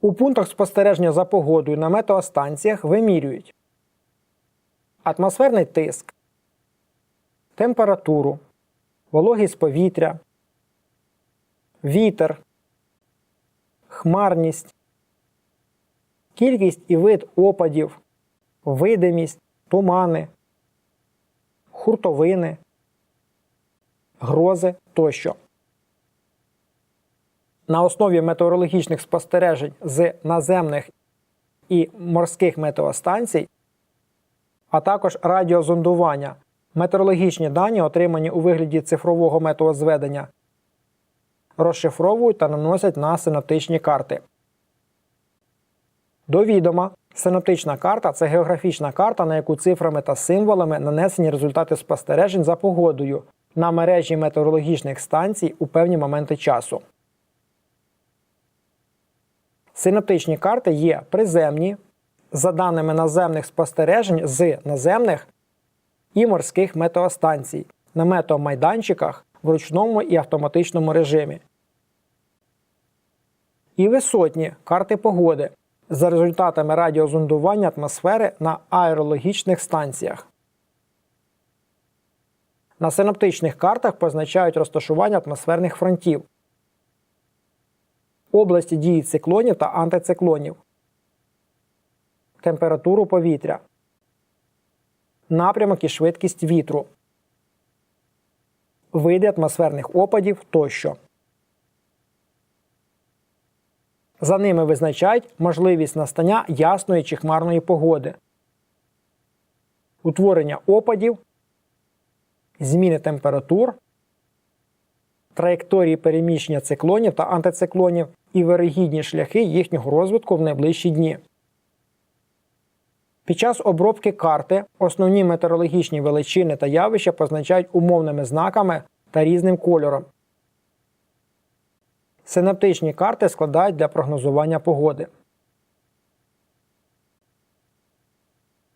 У пунктах спостереження за погодою на метеостанціях вимірюють атмосферний тиск, температуру, вологість повітря, вітер, хмарність, кількість і вид опадів, видимість, тумани, хуртовини, грози тощо. На основі метеорологічних спостережень з наземних і морських метеостанцій, а також радіозондування, метеорологічні дані, отримані у вигляді цифрового метеозведення, розшифровують та наносять на синоптичні карти. До відома, синоптична карта це географічна карта, на яку цифрами та символами нанесені результати спостережень за погодою на мережі метеорологічних станцій у певні моменти часу. Синоптичні карти є приземні, за даними наземних спостережень з наземних і морських метеостанцій на метеомайданчиках в ручному і автоматичному режимі. І висотні карти погоди за результатами радіозондування атмосфери на аерологічних станціях. На синоптичних картах позначають розташування атмосферних фронтів, області дії циклонів та антициклонів, температуру повітря, напрямок і швидкість вітру, види атмосферних опадів тощо. За ними визначають можливість настання ясної чи хмарної погоди, утворення опадів, зміни температур, траєкторії переміщення циклонів та антициклонів і вирогідні шляхи їхнього розвитку в найближчі дні. Під час обробки карти основні метеорологічні величини та явища позначають умовними знаками та різним кольором. Синаптичні карти складають для прогнозування погоди.